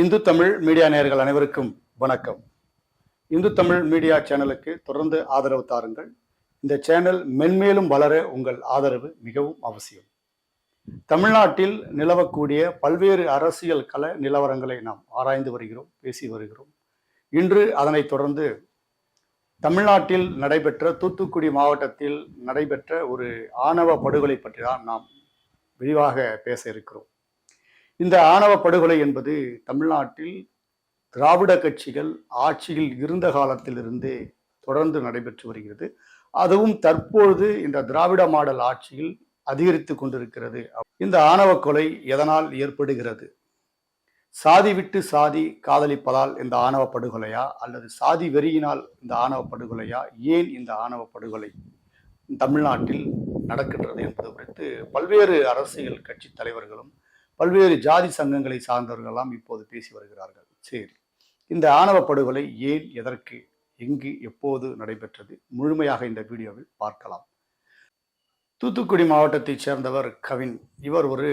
Hindu Tamil media நேயர்கள் அனைவருக்கும் வணக்கம். இந்து தமிழ் மீடியா சேனலுக்கு தொடர்ந்து ஆதரவு தாருங்கள். இந்த சேனல் மென்மேலும் வளர உங்கள் ஆதரவு மிகவும் அவசியம். தமிழ்நாட்டில் நிலவக்கூடிய பல்வேறு அரசியல் கள நிலவரங்களை நாம் ஆராய்ந்து வருகிறோம் பேசி வருகிறோம். இன்று அதனைத் தொடர்ந்து தமிழ்நாட்டில் நடைபெற்ற தூத்துக்குடி மாவட்டத்தில் நடைபெற்ற ஒரு ஆணவ படுகொலை பற்றி தான் நாம் விரிவாக பேச இருக்கிறோம். இந்த ஆணவ படுகொலை என்பது தமிழ்நாட்டில் திராவிட கட்சிகள் ஆட்சியில் இருந்த காலத்திலிருந்தே தொடர்ந்து நடைபெற்று வருகிறது. அதுவும் தற்பொழுது இந்த திராவிட மாடல் ஆட்சியில் அதிகரித்து கொண்டிருக்கிறது. இந்த ஆணவ கொலை எதனால் ஏற்படுகிறது? சாதி விட்டு சாதி காதலிப்பதால் இந்த ஆணவ படுகொலையா? அல்லது சாதி வெறியினால் இந்த ஆணவ படுகொலையா? ஏன் இந்த ஆணவ படுகொலை தமிழ்நாட்டில் நடக்கின்றது என்பது குறித்து பல்வேறு அரசியல் கட்சி தலைவர்களும் பல்வேறு ஜாதி சங்கங்களை சார்ந்தவர்களெல்லாம் இப்போது பேசி வருகிறார்கள். சரி இந்த ஆணவ படுகொலை ஏன் எதற்கு எங்கு எப்போது நடைபெற்றது? முழுமையாக இந்த வீடியோவில் பார்க்கலாம். தூத்துக்குடி மாவட்டத்தைச் சேர்ந்தவர் கவின். இவர் ஒரு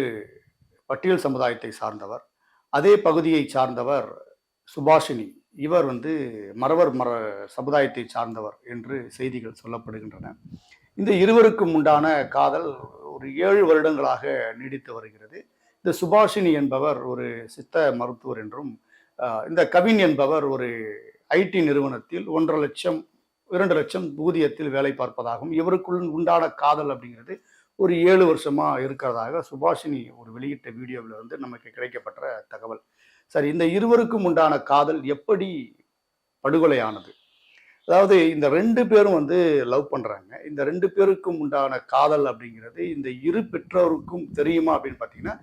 பட்டியல் சமுதாயத்தை சார்ந்தவர். அதே பகுதியை சார்ந்தவர் சுபாஷினி. இவர் வந்து மறவர் மர சமுதாயத்தை சார்ந்தவர் என்று செய்திகள் சொல்லப்படுகின்றன. இந்த இருவருக்கும் உண்டான காதல் ஒரு ஏழு வருடங்களாக நீடித்து வருகிறது. இந்த சுபாஷினி என்பவர் ஒரு சித்த மருத்துவர் என்றும் இந்த கவின் என்பவர் ஒரு ஐடி நிறுவனத்தில் ஒன்றரை லட்சம் இரண்டு லட்சம் ஊதியத்தில் வேலை பார்ப்பதாகவும் இவருக்குள் உண்டான காதல் அப்படிங்கிறது ஒரு ஏழு வருஷமாக இருக்கிறதாக சுபாஷினி ஒரு வெளியிட்ட வீடியோவில் வந்து நமக்கு கிடைக்கப்பட்ட தகவல். சரி இந்த இருவருக்கும் உண்டான காதல் எப்படி படுகொலையானது? அதாவது இந்த ரெண்டு பேரும் வந்து லவ் பண்ணுறாங்க இந்த ரெண்டு பேருக்கும் உண்டான காதல் அப்படிங்கிறது இந்த இரு பெற்றோருக்கும் தெரியுமா அப்படின்னு பார்த்தீங்கன்னா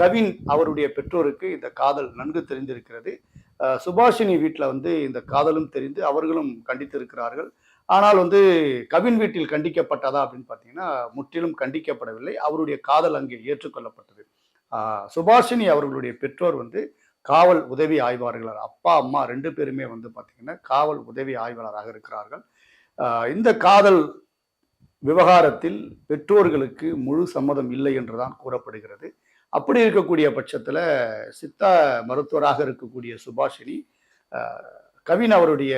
கவின் அவருடைய பெற்றோருக்கு இந்த காதல் நன்கு தெரிந்திருக்கிறது. சுபாஷினி வீட்டில் வந்து இந்த காதலும் தெரிந்து அவர்களும் கண்டித்திருக்கிறார்கள். ஆனால் வந்து கவின் வீட்டில் கண்டிக்கப்பட்டதா அப்படின்னு பார்த்தீங்கன்னா முற்றிலும் கண்டிக்கப்படவில்லை. அவருடைய காதல் அங்கே ஏற்றுக்கொள்ளப்பட்டது. சுபாஷினி அவர்களுடைய பெற்றோர் வந்து காவல் உதவி ஆய்வாளர்கள் அப்பா அம்மா ரெண்டு பேருமே வந்து பார்த்திங்கன்னா காவல் உதவி ஆய்வாளராக இருக்கிறார்கள். இந்த காதல் விவகாரத்தில் பெற்றோர்களுக்கு முழு சம்மதம் இல்லை என்றுதான் கூறப்படுகிறது. அப்படி இருக்கக்கூடிய பட்சத்தில் சித்தா மருத்துவராக இருக்கக்கூடிய சுபாஷினி கவின் அவருடைய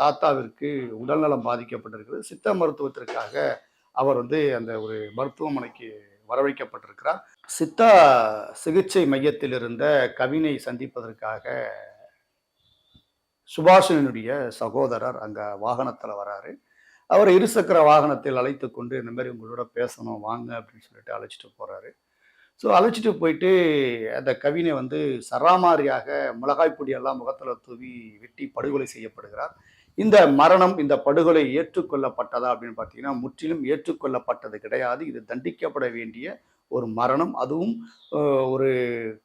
தாத்தாவிற்கு உடல்நலம் பாதிக்கப்பட்டிருக்கிறது. சித்த மருத்துவத்திற்காக அவர் வந்து அந்த ஒரு மருத்துவமனைக்கு வரவழைக்கப்பட்டிருக்கிறார். சித்தா சிகிச்சை மையத்தில் இருந்த கவினை சந்திப்பதற்காக சுபாஷினுடைய சகோதரர் அங்கே வாகனத்தில் வராரு. அவர் இருசக்கர வாகனத்தில் அழைத்து கொண்டு இந்த மாதிரி உங்களோட பேசணும் வாங்க அப்படின்னு சொல்லிட்டு அழைச்சிட்டு போகிறாரு ஸோ அழைச்சிட்டு போயிட்டு அந்த கவினை வந்து சராமாரியாக மிளகாய் பொடியெல்லாம் முகத்தில் தூவி வெட்டி படுகொலை செய்யப்படுகிறார். இந்த மரணம் இந்த படுகொலை ஏற்றுக்கொள்ளப்பட்டதா அப்படின்னு பார்த்தீங்கன்னா முற்றிலும் ஏற்றுக்கொள்ளப்பட்டது கிடையாது. இது தண்டிக்கப்பட வேண்டிய ஒரு மரணம். அதுவும் ஒரு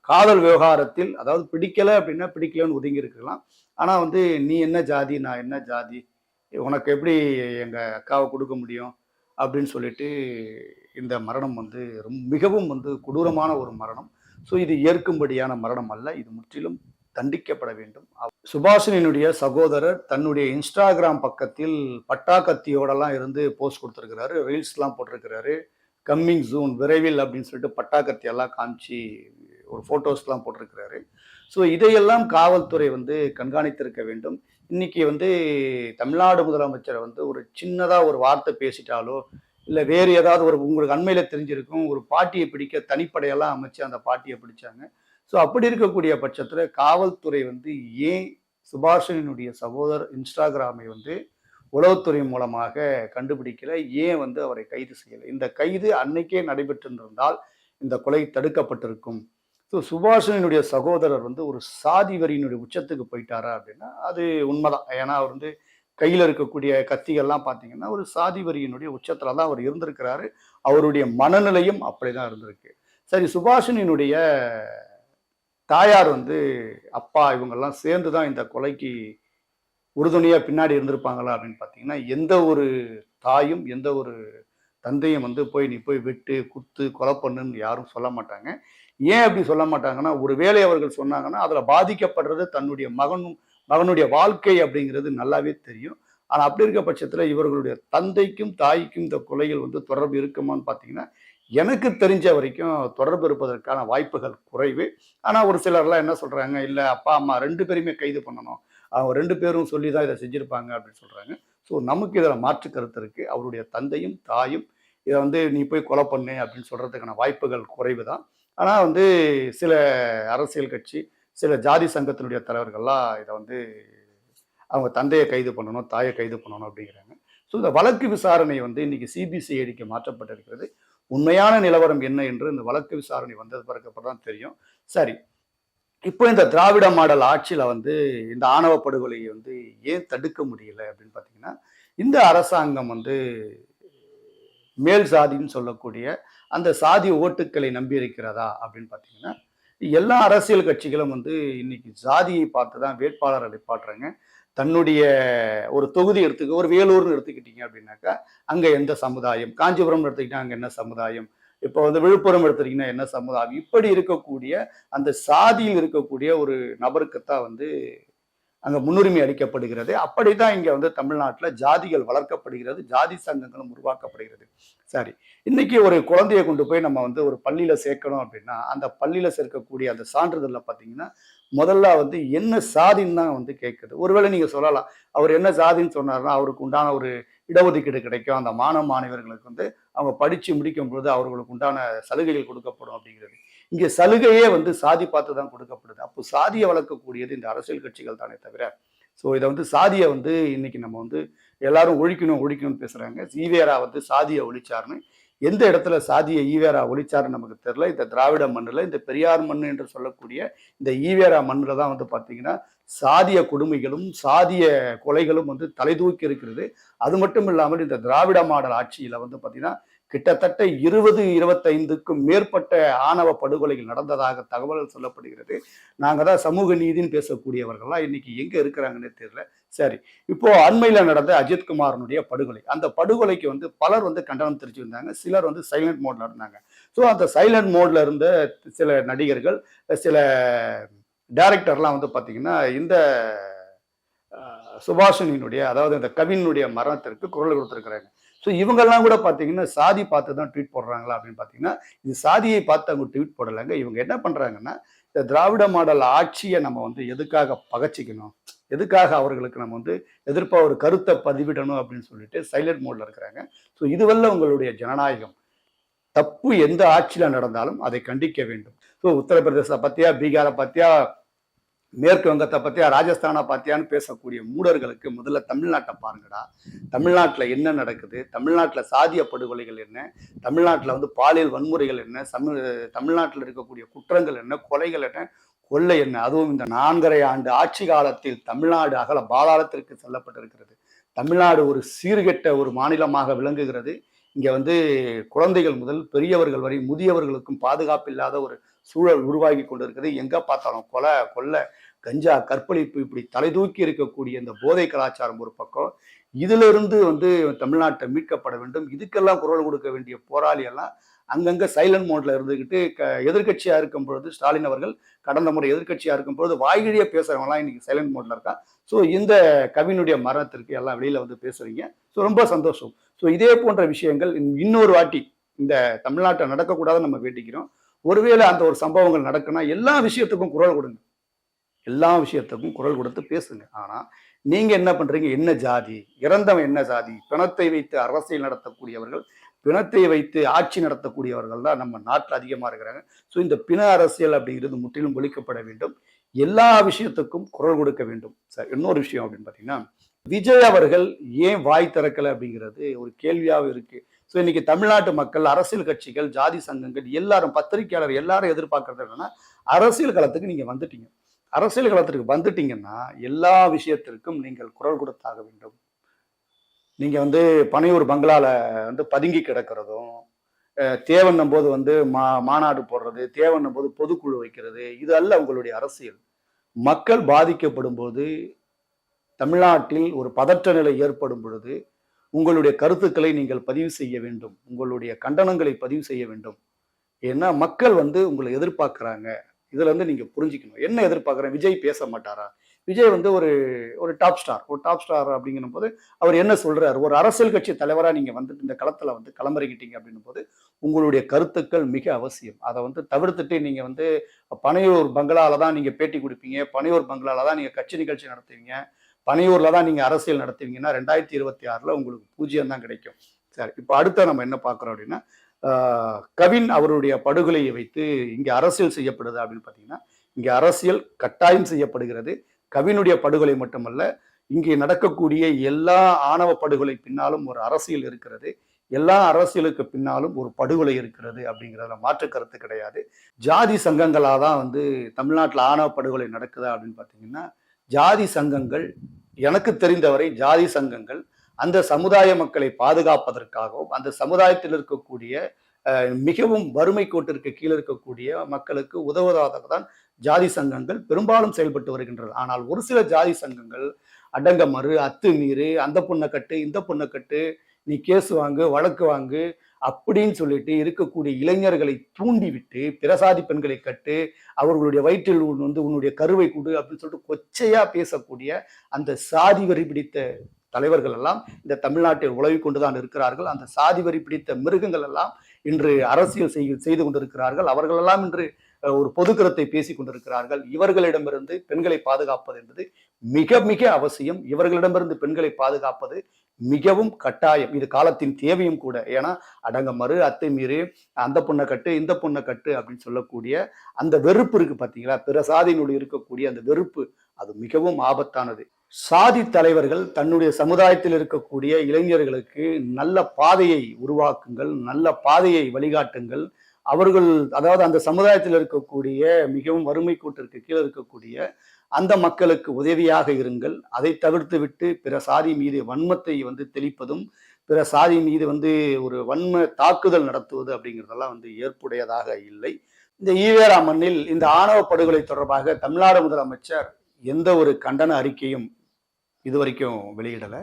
காதல் விவகாரத்தில் அதாவது பிடிக்கலை அப்படின்னா பிடிக்கலன்னு ஒதுங்கி இருக்கலாம். ஆனால் வந்து நீ என்ன ஜாதி நான் என்ன ஜாதி உனக்கு எப்படி எங்கள் அக்காவை கொடுக்க முடியும் அப்படின்னு சொல்லிட்டு இந்த மரணம் வந்து ரொம்ப மிகவும் வந்து கொடூரமான ஒரு மரணம். ஸோ இது ஏற்கும்படியான மரணம் அல்ல. இது முற்றிலும் தண்டிக்கப்பட வேண்டும். அவ- சுபாஷினியினுடைய சகோதரர் தன்னுடைய இன்ஸ்டாகிராம் பக்கத்தில் பட்டா கத்தியோடலாம் இருந்து போஸ்ட் கொடுத்துருக்கிறாரு ரீல்ஸ்லாம் போட்டிருக்கிறாரு. கம்மிங் ஜூன் விரைவில் அப்படின்னு சொல்லிட்டு பட்டா கத்தியெல்லாம் காமிச்சு ஒரு ஃபோட்டோஸ்லாம் போட்டிருக்கிறாரு. ஸோ இதையெல்லாம் காவல்துறை வந்து கண்காணித்திருக்க வேண்டும். இன்னைக்கு வந்து தமிழ்நாடு முதலமைச்சரை வந்து ஒரு சின்னதாக ஒரு வார்த்தை பேசிட்டாலோ இல்லை வேறு ஏதாவது ஒரு உங்களுக்கு அண்மையில் தெரிஞ்சிருக்கும் ஒரு பாட்டியை பிடிக்க தனிப்படையெல்லாம் அமைச்சு அந்த பாட்டியை பிடிச்சாங்க. ஸோ அப்படி இருக்கக்கூடிய பட்சத்தில் காவல்துறை வந்து ஏன் சுபாஷினுடைய சகோதரர் இன்ஸ்டாகிராமை வந்து உளவுத்துறை மூலமாக கண்டுபிடிக்கல? ஏன் வந்து அவரை கைது செய்யலை? இந்த கைது அன்னைக்கே நடைபெற்றிருந்தால் இந்த கொலை தடுக்கப்பட்டிருக்கும். ஸோ சுபாஷினுடைய சகோதரர் வந்து ஒரு சாதி வரியினுடைய உச்சத்துக்கு போயிட்டாரா அப்படின்னா அது உண்மைதான். ஏன்னா அவர் வந்து கையில் இருக்கக்கூடிய கத்திகள்லாம் பார்த்தீங்கன்னா ஒரு சாதி வரியினுடைய உச்சத்தில் தான் அவர் இருந்திருக்கிறாரு. அவருடைய மனநிலையும் அப்படி தான் இருந்திருக்கு. சரி சுபாஷினியினுடைய தாயார் வந்து அப்பா இவங்கெல்லாம் சேர்ந்து தான் இந்த கொலைக்கு உறுதுணையாக பின்னாடி இருந்திருப்பாங்களா அப்படின்னு பார்த்தீங்கன்னா எந்த ஒரு தாயும் எந்த ஒரு தந்தையும் வந்து போய் நீ போய் வெட்டு குத்து கொலை பண்ணுன்னு யாரும் சொல்ல மாட்டாங்க. ஏன் அப்படி சொல்ல மாட்டாங்கன்னா ஒருவேளை அவர்கள் சொன்னாங்கன்னா அதில் பாதிக்கப்படுறது தன்னுடைய மகனும் மகனுடைய வாழ்க்கை அப்படிங்கிறது நல்லாவே தெரியும். ஆனால் அப்படி இருக்க பட்சத்தில் இவர்களுடைய தந்தைக்கும் தாய்க்கும் இந்த கொலைகள் வந்து தொடர்பு இருக்குமான்னு பார்த்தீங்கன்னா எனக்கு தெரிஞ்ச வரைக்கும் தொடர்பு இருப்பதற்கான வாய்ப்புகள் குறைவு. ஆனால் ஒரு சிலர்லாம் என்ன சொல்கிறாங்க இல்லை அப்பா அம்மா ரெண்டு பேருமே கைது பண்ணணும். அவங்க ரெண்டு பேரும் சொல்லி தான் இதை செஞ்சுருப்பாங்க அப்படின்னு சொல்கிறாங்க ஸோ நமக்கு இதில் மாற்று கருத்து இருக்குது அவருடைய தந்தையும் தாயும் இதை வந்து நீ போய் கொலை பண்ணு அப்படின்னு சொல்கிறதுக்கான வாய்ப்புகள் குறைவு தான் ஆனால் வந்து சில அரசியல் கட்சி சில ஜாதி சங்கத்தினுடைய தலைவர்கள்லாம் இதை வந்து அவங்க தந்தையை கைது பண்ணணும் தாயை கைது பண்ணணும் அப்படிங்கிறாங்க. ஸோ இந்த வழக்கு விசாரணை வந்து இன்னைக்கு சிபிசிஐடிக்கு மாற்றப்பட்டிருக்கிறது. உண்மையான நிலவரம் என்ன என்று இந்த வழக்கு விசாரணை வந்தது பிறகு தான் தெரியும். சரி. இப்போ இந்த திராவிட மாடல் ஆட்சியில் வந்து இந்த ஆணவ படுகொலையை வந்து ஏன் தடுக்க முடியல அப்படின்னு பார்த்தீங்கன்னா இந்த அரசாங்கம் வந்து மேல் சாதின்னு சொல்லக்கூடிய அந்த சாதி ஓட்டுக்களை நம்பி இருக்கிறதா அப்படின்னு பார்த்தீங்கன்னா எல்லா அரசியல் கட்சிகளும் வந்து இன்னைக்கு சாதியை பார்த்து தான் வேட்பாளரை நிப்பாட்டுறாங்க தன்னுடைய ஒரு தொகுதி எடுத்துக்க ஒரு வேலூர்னு எடுத்துக்கிட்டீங்க அப்படின்னாக்கா அங்க எந்த சமுதாயம்? காஞ்சிபுரம் எடுத்துக்கிட்டா அங்க என்ன சமுதாயம்? இப்போ வந்து விழுப்புரம் எடுத்துக்கிட்டீங்கன்னா என்ன சமுதாயம்? இப்படி இருக்கக்கூடிய அந்த சாதியில் இருக்கக்கூடிய ஒரு நபருக்குத்தான் வந்து அங்க முன்னுரிமை அளிக்கப்படுகிறது. அப்படிதான் இங்க வந்து தமிழ்நாட்டுல ஜாதிகள் வளர்க்கப்படுகிறது ஜாதி சங்கங்களும் உருவாக்கப்படுகிறது. சரி இன்னைக்கு ஒரு குழந்தையை கொண்டு போய் நம்ம வந்து ஒரு பள்ளியில சேர்க்கணும் அப்படின்னா அந்த பள்ளியில சேர்க்கக்கூடிய அந்த சான்றிதழ்ல பாத்தீங்கன்னா முதல்ல வந்து என்ன சாதின்னு தான் வந்து கேட்குது. ஒருவேளை நீங்கள் சொல்லலாம் அவர் என்ன சாதின்னு சொன்னார்னா அவருக்கு உண்டான ஒரு இடஒதுக்கீடு கிடைக்கும். அந்த மாணவ மாணவர்களுக்கு வந்து அவங்க படித்து முடிக்கும் பொழுது அவர்களுக்கு உண்டான சலுகைகள் கொடுக்கப்படும் அப்படிங்கிறது. இங்கே சலுகையே வந்து சாதி பார்த்து தான் கொடுக்கப்படுது. அப்போ சாதியை வளர்க்கக்கூடியது இந்த அரசியல் கட்சிகள் தானே தவிர. ஸோ இதை வந்து சாதியை வந்து இன்னைக்கு நம்ம வந்து எல்லாரும் ஒழிக்கணும் ஒழிக்கணும்னு பேசுகிறாங்க ஈவேரா வந்து சாதியை ஒழிச்சாருன்னு எந்த இடத்துல சாதியை ஈவேரா ஒழிச்சாருன்னு நமக்கு தெரியல. இந்த திராவிட மண்ணில் இந்த பெரியார் மண் என்று சொல்லக்கூடிய இந்த ஈவேரா மண்ணில் தான் வந்து பார்த்தீங்கன்னா சாதிய கொடுமைகளும் சாதிய கொலைகளும் வந்து தலைதூக்கி இருக்கிறது. அது மட்டும் இல்லாமல் இந்த திராவிட மாடல் ஆட்சியில் வந்து பார்த்தீங்கன்னா கிட்டத்தட்ட இருபது இருபத்தைந்துக்கும் மேற்பட்ட ஆணவ படுகொலைகள் நடந்ததாக தகவல் சொல்லப்படுகிறது. நாங்கள் தான் சமூக நீதின்னு பேசக்கூடியவர்கள்லாம் இன்னைக்கு எங்கே இருக்கிறாங்கன்னு தெரியல. சரி இப்போ அண்மையில் நடந்த அஜித்குமாரனுடைய படுகொலை. அந்த படுகொலைக்கு வந்து பலர் வந்து கண்டனம் தெரிவிச்சிருந்தாங்க சிலர் வந்து சைலண்ட் மோட்ல இருந்தாங்க. ஸோ அந்த சைலண்ட் மோட்ல இருந்த சில நடிகர்கள் சில டைரக்டர்லாம் வந்து பார்த்தீங்கன்னா இந்த சுபாஷினியினுடைய அதாவது இந்த கவினுடைய மரணத்திற்கு குரல் கொடுத்துருக்குறாங்க. ஸோ இவங்கெல்லாம் கூட பார்த்தீங்கன்னா சாதி பார்த்து தான் ட்வீட் போடுறாங்களா அப்படின்னு பார்த்தீங்கன்னா இது சாதியை பார்த்து அவங்க ட்வீட் போடலைங்க. இவங்க என்ன பண்ணுறாங்கன்னா இந்த திராவிட மாடல் ஆட்சியை நம்ம வந்து எதுக்காக பகச்சிக்கணும்? எதுக்காக அவர்களுக்கு நம்ம வந்து எதிர்ப்பாக ஒரு கருத்தை பதிவிடணும் அப்படின்னு சொல்லிட்டு சைலண்ட் மோடில் இருக்கிறாங்க. ஸோ இதுவல்ல உங்களுடைய ஜனநாயகம். தப்பு எந்த ஆட்சியில் நடந்தாலும் அதை கண்டிக்க வேண்டும். ஸோ உத்தரப்பிரதேச பற்றியா பீகாரை பற்றியா மேற்கு வங்கத்தை பற்றியா ராஜஸ்தானை பார்த்தியான்னு பேசக்கூடிய மூடர்களுக்கு முதல்ல தமிழ்நாட்டை பாருங்கடா. தமிழ்நாட்டில் என்ன நடக்குது? தமிழ்நாட்டில் சாதிய படுகொலைகள் என்ன? தமிழ்நாட்டில் வந்து பாலியல் வன்முறைகள் என்ன? தமிழ் தமிழ்நாட்டில் இருக்கக்கூடிய குற்றங்கள் என்ன? கொலைகள் என்ன? கொள்ளை என்ன? அதுவும் இந்த நான்கரை ஆண்டு ஆட்சி காலத்தில் தமிழ்நாடு அகல பாதாளத்திற்கு செல்லப்பட்டிருக்கிறது. தமிழ்நாடு ஒரு சீர்கெட்ட ஒரு மாநிலமாக விளங்குகிறது. இங்கே வந்து குழந்தைகள் முதல் பெரியவர்கள் வரை முதியவர்களுக்கும் பாதுகாப்பு இல்லாத ஒரு சூழல் உருவாகி கொண்டிருக்கிறது எங்கே பார்த்தாலும் கொலை கொள்ளை கஞ்சா கற்பழிப்பு இப்படி தலை தூக்கி இருக்கக்கூடிய இந்த போதை கலாச்சாரம் ஒரு பக்கம். இதிலிருந்து வந்து தமிழ்நாட்டை மீட்கப்பட வேண்டும். இதுக்கெல்லாம் குரல் கொடுக்க வேண்டிய போராளியெல்லாம் அங்கங்க சைலண்ட் மோட்ல இருந்துகிட்டு க எதிர்கட்சியா இருக்கும் பொழுது ஸ்டாலின் அவர்கள் கடந்த முறை எதிர்கட்சியா இருக்கும் பொழுது வாய்கிழிய பேசுறவங்கலாம் இன்னைக்கு சைலண்ட் மோட்ல இருக்கான் ஸோ இந்த கவினுடைய மரணத்திற்கு எல்லாம் வெளியில வந்து பேசுறீங்க. ஸோ ரொம்ப சந்தோஷம். ஸோ இதே போன்ற விஷயங்கள் இன்னொரு வாட்டி இந்த தமிழ்நாட்டை நடக்கக்கூடாதுன்னு நம்ம வேண்டிக்கிறோம். ஒருவேளை அந்த ஒரு சம்பவங்கள் நடக்குன்னா எல்லா விஷயத்துக்கும் குரல் கொடுங்க. எல்லா விஷயத்துக்கும் குரல் கொடுத்து பேசுங்க. ஆனா நீங்க என்ன பண்றீங்க? என்ன ஜாதி? இறந்தவன் என்ன ஜாதி? பிணத்தை வைத்து அரசியல் நடத்தக்கூடியவர்கள் பிணத்தை வைத்து ஆட்சி நடத்தக்கூடியவர்கள் தான் நம்ம நாட்டில் அதிகமாக இருக்கிறாங்க. ஸோ இந்த பிண அரசியல் அப்படிங்கிறது முற்றிலும் ஒழிக்கப்பட வேண்டும். எல்லா விஷயத்துக்கும் குரல் கொடுக்க வேண்டும். சார் இன்னொரு விஷயம் அப்படின்னு பார்த்தீங்கன்னா விஜய் அவர்கள் ஏன் வாய் திறக்கலை அப்படிங்கிறது ஒரு கேள்வியாக இருக்குது ஸோ இன்னைக்கு தமிழ்நாட்டு மக்கள் அரசியல் கட்சிகள் ஜாதி சங்கங்கள் எல்லாரும் பத்திரிகையாளர் எல்லாரும் எதிர்பார்க்கறது என்னன்னா அரசியல் களத்துக்கு நீங்கள் வந்துட்டீங்க. அரசியல் களத்திற்கு வந்துட்டீங்கன்னா எல்லா விஷயத்திற்கும் நீங்கள் குரல் கொடுத்தாக வேண்டும். நீங்கள் வந்து பனையூர் பங்களால வந்து பதுங்கி கிடக்கிறதும் தேவன்னும் போது வந்து மா மாநாடு போடுறது தேவன்னும் போது பொதுக்குழு வைக்கிறது இது அல்ல உங்களுடைய அரசியல். மக்கள் பாதிக்கப்படும் போது தமிழ்நாட்டில் ஒரு பதற்ற நிலை ஏற்படும் பொழுது உங்களுடைய கருத்துக்களை நீங்கள் பதிவு செய்ய வேண்டும். உங்களுடைய கண்டனங்களை பதிவு செய்ய வேண்டும். ஏன்னா மக்கள் வந்து உங்களை எதிர்பார்க்குறாங்க. இதில் வந்து நீங்கள் புரிஞ்சுக்கணும். என்ன எதிர்பார்க்குறேன் விஜய் பேச மாட்டாரா? விஜய் வந்து ஒரு ஒரு டாப் ஸ்டார் ஒரு டாப் ஸ்டார் அப்படிங்கும் போது அவர் என்ன சொல்றாரு? ஒரு அரசியல் கட்சி தலைவராக நீங்கள் வந்துட்டு இந்த களத்தில் வந்து களமிறங்கிட்டீங்க அப்படின்னும் போது உங்களுடைய கருத்துக்கள் மிக அவசியம். அதை வந்து தவிர்த்துட்டு நீங்கள் வந்து பனையூர் பங்களாவில் தான் நீங்கள் பேட்டி கொடுப்பீங்க. பனையூர் பங்களாவில் தான் நீங்கள் கட்சி நிகழ்ச்சி நடத்துவீங்க. பனையூரில் தான் நீங்கள் அரசியல் நடத்துவீங்கன்னா ரெண்டாயிரத்தி இருபத்தி ஆறில் உங்களுக்கு பூஜ்ஜியம் தான் கிடைக்கும். சரி இப்போ அடுத்த நம்ம என்ன பார்க்குறோம் அப்படின்னா கவின் அவருடைய படுகொலையை வைத்து இங்கே அரசியல் செய்யப்படுது அப்படின்னு பார்த்தீங்கன்னா இங்கே அரசியல் கட்டாயம் செய்யப்படுகிறது. கவினுடைய படுகொலை மட்டுமல்ல இங்கே நடக்கக்கூடிய எல்லா ஆணவ படுகொலை பின்னாலும் ஒரு அரசியல் இருக்கிறது. எல்லா அரசியலுக்கு பின்னாலும் ஒரு படுகொலை இருக்கிறது அப்படிங்கிறதுல மாற்று கருத்து கிடையாது. ஜாதி சங்கங்களாக தான் வந்து தமிழ்நாட்டில் ஆணவ படுகொலை நடக்குதா அப்படின்னு பார்த்தீங்கன்னா ஜாதி சங்கங்கள் எனக்கு தெரிந்தவரை ஜாதி சங்கங்கள் அந்த சமுதாய மக்களை பாதுகாப்பதற்காகவும் அந்த சமுதாயத்தில் இருக்கக்கூடிய மிகவும் வறுமை கோட்டிற்கு கீழே இருக்கக்கூடிய மக்களுக்கு உதவுவதாக தான் ஜாதி சங்கங்கள் பெரும்பாலும் செயல்பட்டு வருகின்றது ஆனால் ஒரு சில ஜாதி சங்கங்கள் அடங்க மறு அத்துமீறு அந்த பொண்ணை கட்டு இந்த பொண்ணை கட்டு நீ கேஸ் வாங்கு வழக்கு வாங்கு அப்படின்னு சொல்லிட்டு இருக்கக்கூடிய இளைஞர்களை தூண்டிவிட்டு பிரசாதி பெண்களை கட்டு அவர்களுடைய வயிற்றில் வந்து உன்னுடைய கருவை கொடு அப்படின்னு சொல்லிட்டு கொச்சையா பேசக்கூடிய அந்த சாதி வரி பிடித்த தலைவர்கள் எல்லாம் இந்த தமிழ்நாட்டில் உழவி கொண்டுதான் இருக்கிறார்கள். அந்த சாதி வரி பிடித்த மிருகங்கள் எல்லாம் இன்று அரசியல் செய்து செய்து கொண்டிருக்கிறார்கள். அவர்களெல்லாம் இன்று ஒரு பொதுக்கருத்தை பேசிக் கொண்டிருக்கிறார்கள். இவர்களிடமிருந்து பெண்களை பாதுகாப்பது என்பது மிக மிக அவசியம். இவர்களிடமிருந்து பெண்களை பாதுகாப்பது மிகவும் கட்டாயம். இது காலத்தின் தேவையும் கூட. ஏன்னா அடங்கமறு அத்துமீறு அந்த பொண்ணை கட்டு இந்த பொண்ணை கட்டு அப்படின்னு சொல்லக்கூடிய அந்த வெறுப்பு இருக்கு பார்த்தீங்களா பிற சாதியினுடைய இருக்கக்கூடிய அந்த வெறுப்பு அது மிகவும் ஆபத்தானது. சாதி தலைவர்கள் தன்னுடைய சமுதாயத்தில் இருக்கக்கூடிய இளைஞர்களுக்கு நல்ல பாதையை உருவாக்குங்கள் நல்ல பாதையை வழிகாட்டுங்கள். அவர்கள் அதாவது அந்த சமுதாயத்தில் இருக்கக்கூடிய மிகவும் வறுமை கூட்டிற்கு கீழே இருக்கக்கூடிய அந்த மக்களுக்கு உதவியாக இருங்கள். அதை தவிர்த்து விட்டு பிற சாதி மீது வன்மத்தை வந்து தெளிப்பதும் பிற சாதி மீது வந்து ஒரு வன்ம தாக்குதல் நடத்துவது அப்படிங்கிறதெல்லாம் வந்து ஏற்புடையதாக இல்லை. இந்த ஈவேரா மண்ணில் இந்த ஆணவ படுகொலை தொடர்பாக தமிழ்நாடு முதலமைச்சர் எந்த ஒரு கண்டன அறிக்கையும் இதுவரைக்கும் வெளியிடலை.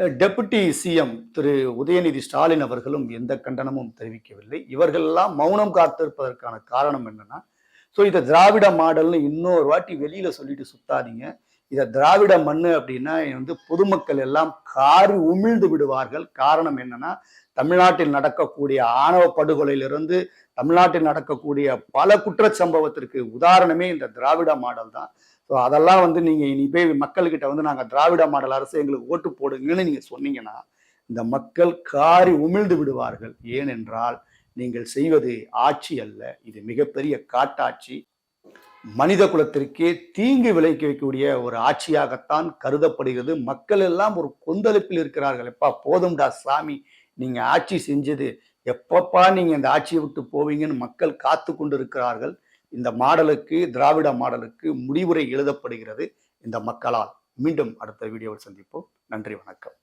டெபுட்டி சிஎம் திரு உதயநிதி ஸ்டாலின் அவர்களும் எந்த கண்டனமும் தெரிவிக்கவில்லை. இவர்களெல்லாம் மௌனம் காத்திருப்பதற்கான காரணம் என்னன்னா ஸோ இதை திராவிட மாடல்னு இன்னொரு வாட்டி வெளியில சொல்லிட்டு சுத்தாதீங்க. இதை திராவிட மண்ணு அப்படின்னா வந்து பொதுமக்கள் எல்லாம் காரி உமிழ்ந்து விடுவார்கள். காரணம் என்னன்னா தமிழ்நாட்டில் நடக்கக்கூடிய ஆணவ படுகொலையிலிருந்து தமிழ்நாட்டில் நடக்கக்கூடிய பல குற்றச்சம்பவத்திற்கு உதாரணமே இந்த திராவிட மாடல் தான் ஸோ அதெல்லாம் வந்து நீங்கள் இனி போய் மக்கள்கிட்ட வந்து நாங்கள் திராவிட மாடல் அரசு எங்களுக்கு ஓட்டு போடுங்கன்னு நீங்கள் சொன்னீங்கன்னா இந்த மக்கள் காரி உமிழ்ந்து விடுவார்கள். ஏனென்றால் நீங்கள் செய்வது ஆட்சி அல்ல இது மிகப்பெரிய காட்டாட்சி. மனித குலத்திற்கே தீங்கு விளைவிக்கக்கூடிய ஒரு ஆட்சியாகத்தான் கருதப்படுகிறது. மக்கள் எல்லாம் ஒரு கொந்தளிப்பில் இருக்கிறார்கள். எப்பா போதும்டா சாமி நீங்க ஆட்சி செஞ்சது எப்பப்பா நீங்க இந்த ஆட்சியை விட்டு போவீங்கன்னு மக்கள் காத்து கொண்டு இருக்கிறார்கள் இந்த மாடலுக்கு திராவிட மாடலுக்கு முடிவுரை எழுதப்படுகிறது. இந்த மக்களால் மீண்டும் அடுத்த வீடியோவில் சந்திப்போம். நன்றி வணக்கம்.